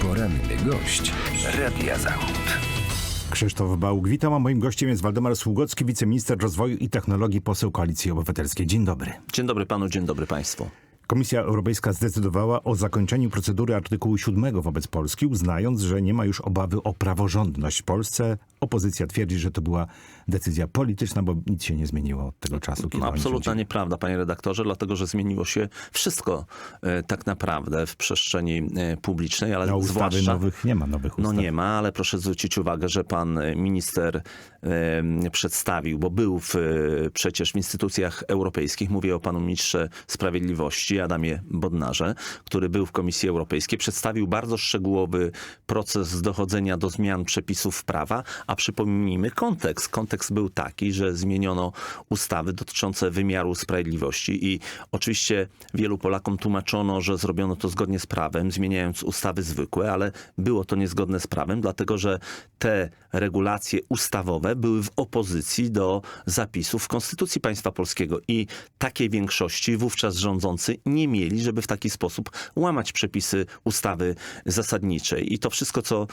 Poranny gość Radia Zachód. Krzysztof Bałuk, witam, a moim gościem jest Waldemar Sługocki, wiceminister rozwoju i technologii, poseł Koalicji Obywatelskiej. Dzień dobry. Dzień dobry panu, dzień dobry państwu. Komisja Europejska zdecydowała o zakończeniu procedury artykułu 7 wobec Polski, uznając, że nie ma już obawy o praworządność w Polsce. Opozycja twierdzi, że to była decyzja polityczna, bo nic się nie zmieniło od tego czasu, kiedy No, absolutna nieprawda, panie redaktorze, dlatego że zmieniło się wszystko e, tak naprawdę w przestrzeni e, publicznej, ale No, zwłaszcza... nowych nie ma nowych No ustaw. nie ma, ale proszę zwrócić uwagę, że pan e, minister e, przedstawił, bo był w, e, przecież w instytucjach europejskich, mówię o panu ministrze sprawiedliwości Adamie Bodnarze, który był w Komisji Europejskiej, przedstawił bardzo szczegółowy proces dochodzenia do zmian przepisów prawa, a przypomnijmy kontekst. Kontekst był taki, że zmieniono ustawy dotyczące wymiaru sprawiedliwości i oczywiście wielu Polakom tłumaczono, że zrobiono to zgodnie z prawem, zmieniając ustawy zwykłe, ale było to niezgodne z prawem, dlatego że te regulacje ustawowe były w opozycji do zapisów Konstytucji Państwa Polskiego i takiej większości wówczas rządzący nie mieli, żeby w taki sposób łamać przepisy ustawy zasadniczej. I to wszystko, co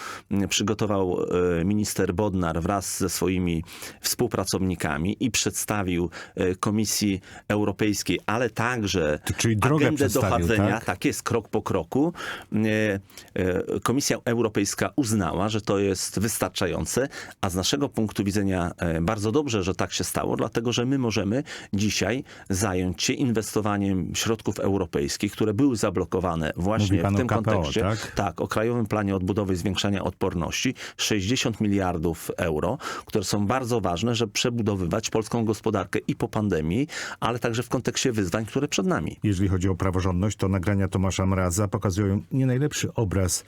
przygotował e, minister Bodnar wraz ze swoimi współpracownikami i przedstawił e, Komisji Europejskiej, ale także czyli drogę agendę dochodzenia, tak? tak jest, krok po kroku. E, e, Komisja Europejska uznała, że to jest wystarczające, a z naszego punktu widzenia bardzo dobrze, że tak się stało, dlatego że my możemy dzisiaj zająć się inwestowaniem środków europejskich, które były zablokowane właśnie w tym KPO, kontekście. tak? Tak, o Krajowym Planie Odbudowy i Zwiększania Odporności 60 miliardów euro, które są bardzo ważne, żeby przebudowywać polską gospodarkę i po pandemii, ale także w kontekście wyzwań, które przed nami. Jeżeli chodzi o praworządność, to nagrania Tomasza Mraza pokazują nie najlepszy obraz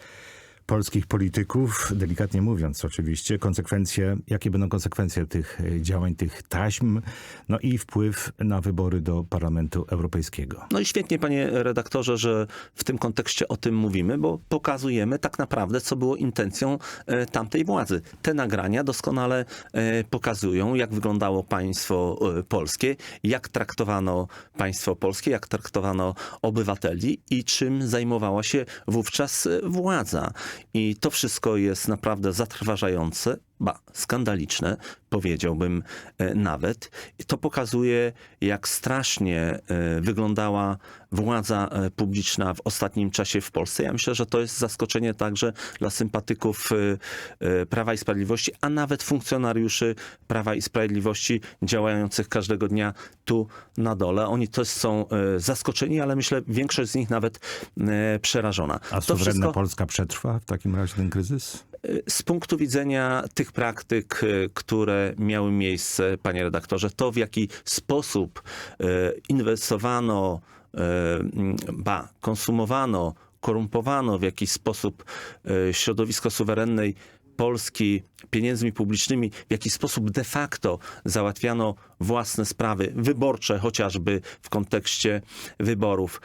polskich polityków, delikatnie mówiąc oczywiście, konsekwencje, jakie będą konsekwencje tych e, działań, tych taśm, no i wpływ na wybory do Parlamentu Europejskiego. No i świetnie, panie redaktorze, że w tym kontekście o tym mówimy, bo pokazujemy tak naprawdę, co było intencją e, tamtej władzy. Te nagrania doskonale e, pokazują, jak wyglądało państwo polskie, jak traktowano państwo polskie, jak traktowano obywateli i czym zajmowała się wówczas władza. I to wszystko jest naprawdę zatrważające, ba, skandaliczne, powiedziałbym e, nawet. I to pokazuje, jak strasznie e, wyglądała władza e, publiczna w ostatnim czasie w Polsce. Ja myślę, że to jest zaskoczenie także dla sympatyków Prawa i Sprawiedliwości, a nawet funkcjonariuszy Prawa i Sprawiedliwości działających każdego dnia tu na dole. Oni też są zaskoczeni, ale myślę, większość z nich nawet przerażona. A To suwerenna wszystko- Polska przetrwa w takim razie ten kryzys? Z punktu widzenia tych praktyk, e, które miały miejsce, panie redaktorze, to w jaki sposób e, inwestowano, m, ba, konsumowano, korumpowano w jakiś sposób środowisko suwerennej Polski pieniędzmi publicznymi, w jaki sposób de facto załatwiano własne sprawy wyborcze, chociażby w kontekście wyborów.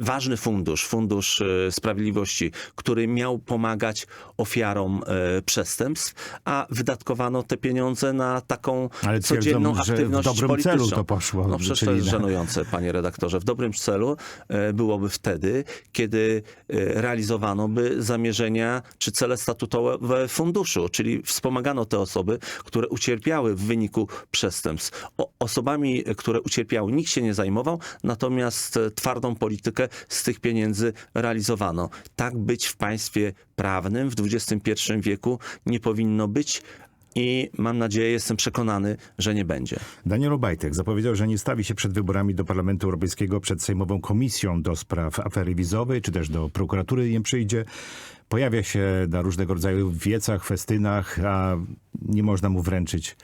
Ważny fundusz, Fundusz e, Sprawiedliwości, który miał pomagać ofiarom e, przestępstw, a wydatkowano te pieniądze na taką Ale twierdzą, codzienną że w aktywność dobrym polityczną. celu to poszło, No przecież to jest żenujące, panie redaktorze. W dobrym celu e, byłoby wtedy, kiedy realizowano by zamierzenia czy cele statutowe funduszu, czyli wspomagano te osoby, które ucierpiały w wyniku przestępstw. O, osobami, które ucierpiały, nikt się nie zajmował, natomiast e, twardą politykę z tych pieniędzy realizowano. Tak być w państwie prawnym w XXI wieku nie powinno być. I mam nadzieję, jestem przekonany, że nie będzie. Daniel Obajtek zapowiedział, że nie stawi się przed wyborami do Parlamentu Europejskiego przed Sejmową Komisją do spraw afery wizowej, czy też do prokuratury nie przyjdzie. Pojawia się na różnego rodzaju wiecach, festynach, a nie można mu wręczyć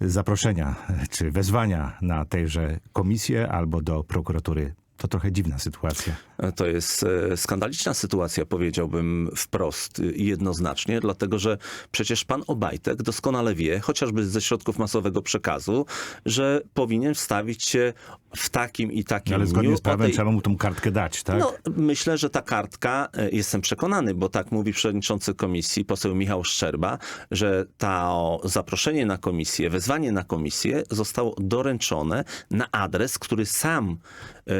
zaproszenia czy wezwania na tejże komisję albo do prokuratury. To trochę dziwna sytuacja. To jest e, skandaliczna sytuacja, powiedziałbym wprost i jednoznacznie, dlatego że przecież pan Obajtek doskonale wie, chociażby ze środków masowego przekazu, że powinien wstawić się w takim i takim Ale zgodnie dniu z prawem tej- trzeba mu tą kartkę dać, tak? no, myślę, że ta kartka, e, jestem przekonany, bo tak mówi przewodniczący komisji, poseł Michał Szczerba, że to zaproszenie na komisję, wezwanie na komisję zostało doręczone na adres, który sam e,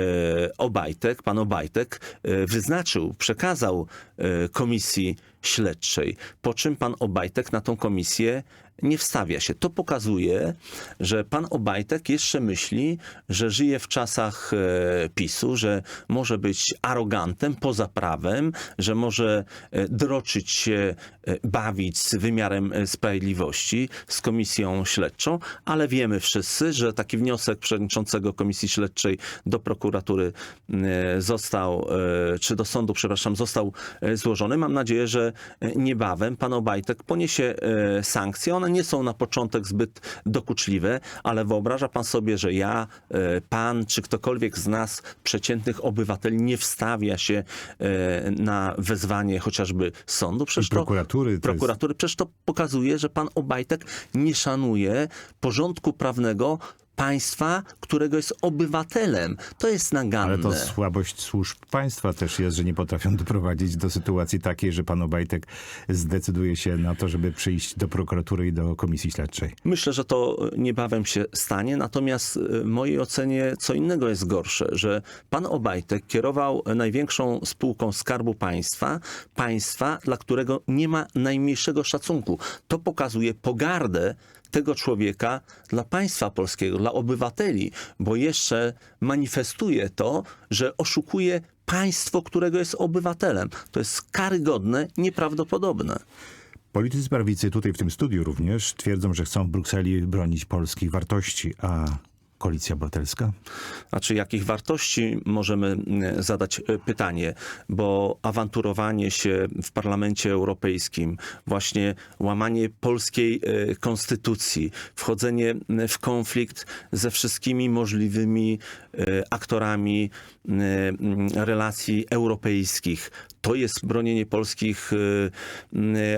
Obajtek, pan Obajtek, Obajtek e, wyznaczył, przekazał e, komisji śledczej, po czym pan Obajtek na tą komisję nie wstawia się. To pokazuje, że pan Obajtek jeszcze myśli, że żyje w czasach e, PiSu, że może być arogantem, poza prawem, że może e, droczyć się, e, bawić z wymiarem sprawiedliwości, z komisją śledczą, ale wiemy wszyscy, że taki wniosek przewodniczącego komisji śledczej do prokuratury został, czy do sądu, przepraszam, został złożony. Mam nadzieję, że niebawem pan Obajtek poniesie sankcje. One nie są na początek zbyt dokuczliwe, ale wyobraża pan sobie, że ja, e, pan, czy ktokolwiek z nas, przeciętnych obywateli, nie wstawia się e, na wezwanie chociażby sądu? Przecież to- prokuratury, to jest- prokuratury. Przecież to pokazuje, że pan Obajtek nie szanuje porządku prawnego państwa, którego jest obywatelem. To jest naganne. Ale to słabość służb państwa też jest, że nie potrafią doprowadzić do sytuacji takiej, że pan Obajtek zdecyduje się na to, żeby przyjść do prokuratury i do komisji śledczej. Myślę, że to niebawem się stanie, natomiast y, w mojej ocenie co innego jest gorsze, że pan Obajtek kierował największą spółką Skarbu Państwa, państwa, dla którego nie ma najmniejszego szacunku. To pokazuje pogardę tego człowieka dla państwa polskiego, dla obywateli, bo jeszcze manifestuje to, że oszukuje państwo, którego jest obywatelem. To jest karygodne, nieprawdopodobne. Politycy prawicy tutaj w tym studiu również twierdzą, że chcą w Brukseli bronić polskich wartości, a koalicja obywatelska? Znaczy, jakich wartości możemy mm, zadać e, pytanie, bo awanturowanie się w Parlamencie Europejskim, właśnie łamanie polskiej e, konstytucji, wchodzenie w konflikt ze wszystkimi możliwymi e, aktorami relacji europejskich, to jest bronienie polskich y, y,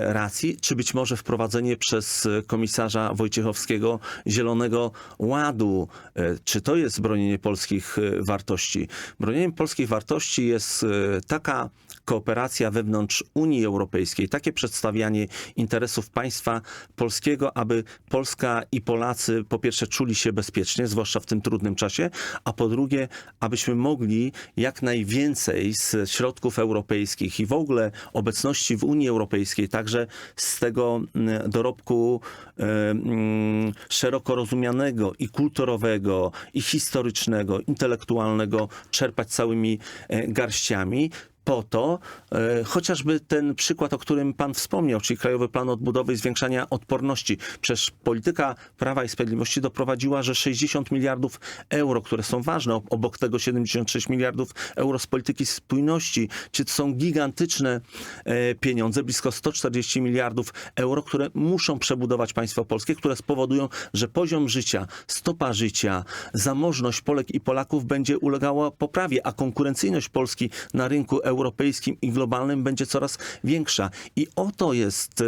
racji, czy być może wprowadzenie przez komisarza Wojciechowskiego Zielonego Ładu? Y, Czy to jest bronienie polskich wartości? Bronieniem polskich wartości jest taka kooperacja wewnątrz Unii Europejskiej, takie przedstawianie interesów państwa polskiego, aby Polska i Polacy po pierwsze czuli się bezpiecznie, zwłaszcza w tym trudnym czasie, a po drugie, abyśmy mogli jak najwięcej z środków europejskich i w ogóle obecności w Unii Europejskiej, także z tego mm, dorobku e, mm, szeroko rozumianego i kulturowego, i historycznego, intelektualnego czerpać całymi e, garściami po to, e, chociażby ten przykład, o którym pan wspomniał, czyli Krajowy Plan Odbudowy i Zwiększania Odporności. Przecież polityka Prawa i Sprawiedliwości doprowadziła, że 60 miliardów euro, które są ważne, ob- obok tego 76 miliardów euro z polityki spójności, czy to są gigantyczne e, pieniądze, blisko 140 miliardów euro, które muszą przebudować państwo polskie, które spowodują, że poziom życia, stopa życia, zamożność Polek i Polaków będzie ulegała poprawie, a konkurencyjność Polski na rynku europejskim i globalnym będzie coraz większa. I o to jest, e,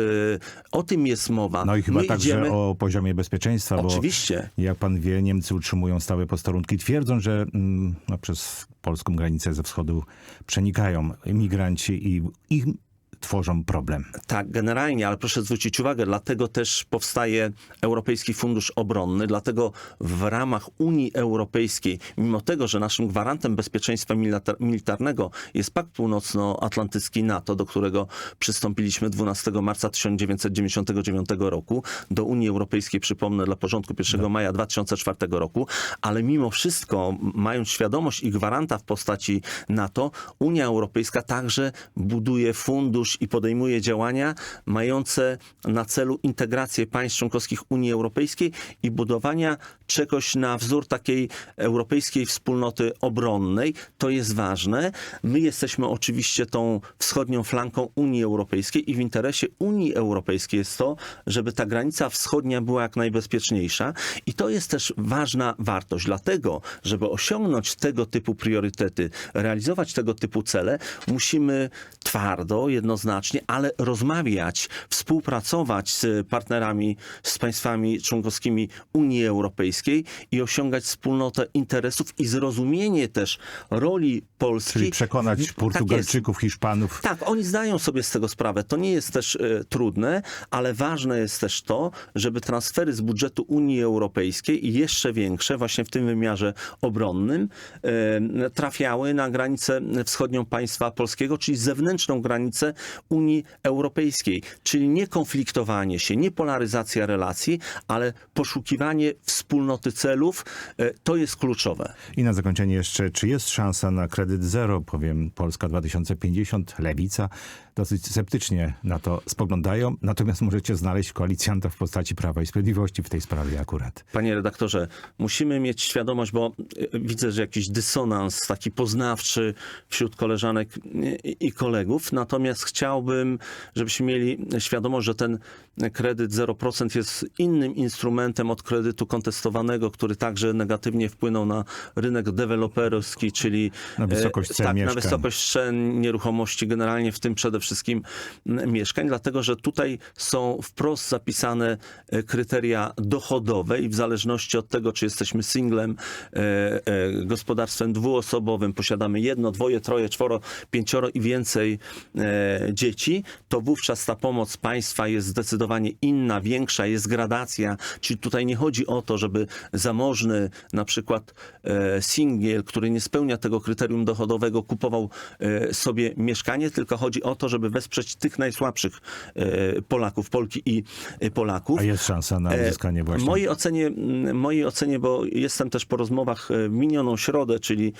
o tym jest mowa. No i chyba My także idziemy- o poziomie bezpieczeństwa, Oczywiście. bo jak pan wie, Niemcy utrzymują stałe posterunki. Twierdzą, że mm, no, przez polską granicę ze wschodu przenikają imigranci i im tworzą problem. Tak, generalnie, ale proszę zwrócić uwagę, dlatego też powstaje Europejski Fundusz Obronny, dlatego w ramach Unii Europejskiej, mimo tego, że naszym gwarantem bezpieczeństwa milita- militarnego jest Pakt Północnoatlantycki NATO, do którego przystąpiliśmy 12 marca 1999 roku, do Unii Europejskiej, przypomnę, dla porządku 1 maja 2004 roku, ale mimo wszystko, mając świadomość i gwaranta w postaci NATO, Unia Europejska także buduje fundusz i podejmuje działania mające na celu integrację państw członkowskich Unii Europejskiej i budowania czegoś na wzór takiej europejskiej wspólnoty obronnej. To jest ważne. My jesteśmy oczywiście tą wschodnią flanką Unii Europejskiej i w interesie Unii Europejskiej jest to, żeby ta granica wschodnia była jak najbezpieczniejsza i to jest też ważna wartość. Dlatego, żeby osiągnąć tego typu priorytety, realizować tego typu cele, musimy twardo, jednoznacznie jednoznacznie, ale rozmawiać, współpracować z partnerami, z państwami członkowskimi Unii Europejskiej i osiągać wspólnotę interesów i zrozumienie też roli Polski. Czyli przekonać Tak. Portugalczyków, Hiszpanów. Tak, oni zdają sobie z tego sprawę. To nie jest też e, trudne, ale ważne jest też to, żeby transfery z budżetu Unii Europejskiej i jeszcze większe, właśnie w tym wymiarze obronnym, e, trafiały na granicę wschodnią państwa polskiego, czyli zewnętrzną granicę Unii Europejskiej. Czyli nie konfliktowanie się, nie polaryzacja relacji, ale poszukiwanie wspólnoty celów. E, To jest kluczowe. I na zakończenie jeszcze, czy jest szansa na kredyt zero? Powiem Polska 2050, Lewica dosyć sceptycznie na to spoglądają, natomiast możecie znaleźć koalicjanta w postaci Prawa i Sprawiedliwości w tej sprawie akurat. Panie redaktorze, musimy mieć świadomość, bo y, widzę, że jakiś dysonans taki poznawczy wśród koleżanek i- i kolegów, natomiast chciałbym, żebyśmy mieli świadomość, że ten kredyt 0% jest innym instrumentem od kredytu kontestowanego, który także negatywnie wpłynął na rynek deweloperski, czyli Na wysokość e, cen tak, na wysokość cen nieruchomości, generalnie w tym przede wszystkim mieszkań, dlatego że tutaj są wprost zapisane e, kryteria dochodowe i w zależności od tego, czy jesteśmy singlem, e, e, gospodarstwem dwuosobowym, posiadamy jedno, dwoje, troje, czworo, pięcioro i więcej dzieci, to wówczas ta pomoc państwa jest zdecydowanie inna, większa, jest gradacja, czyli tutaj nie chodzi o to, żeby zamożny na przykład singiel, który nie spełnia tego kryterium dochodowego, kupował sobie mieszkanie, tylko chodzi o to, żeby wesprzeć tych najsłabszych e, Polaków, Polki i e, Polaków. A jest szansa na E, uzyskanie właśnie... mojej ocenie, mojej ocenie, bo jestem też po rozmowach minioną środę, czyli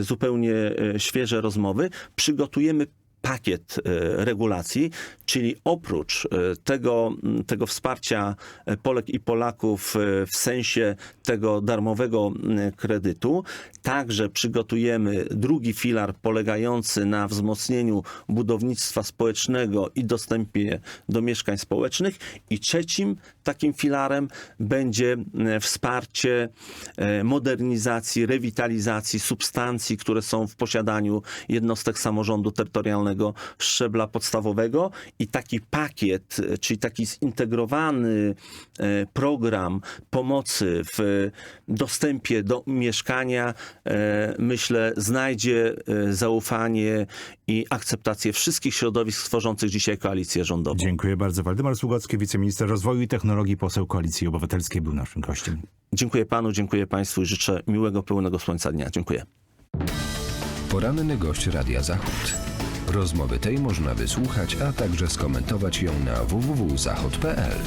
zupełnie świeże rozmowy, przygotujemy pakiet e, regulacji, czyli oprócz e, tego, tego wsparcia e, Polek i Polaków w sensie tego darmowego kredytu, także przygotujemy drugi filar polegający na wzmocnieniu budownictwa społecznego i dostępie do mieszkań społecznych i trzecim takim filarem będzie e, wsparcie e, modernizacji, rewitalizacji substancji, które są w posiadaniu jednostek samorządu terytorialnego szczebla podstawowego i taki pakiet, e, czyli taki zintegrowany program pomocy w dostępie do mieszkania, myślę, znajdzie zaufanie i akceptację wszystkich środowisk tworzących dzisiaj koalicję rządową. Dziękuję bardzo. Waldemar Sługocki, wiceminister rozwoju i technologii, poseł Koalicji Obywatelskiej był naszym gościem. Dziękuję panu, dziękuję państwu i życzę miłego, pełnego słońca dnia. Dziękuję. Poranny gość Radia Zachód. Rozmowy tej można wysłuchać, a także skomentować ją na www.zachod.pl.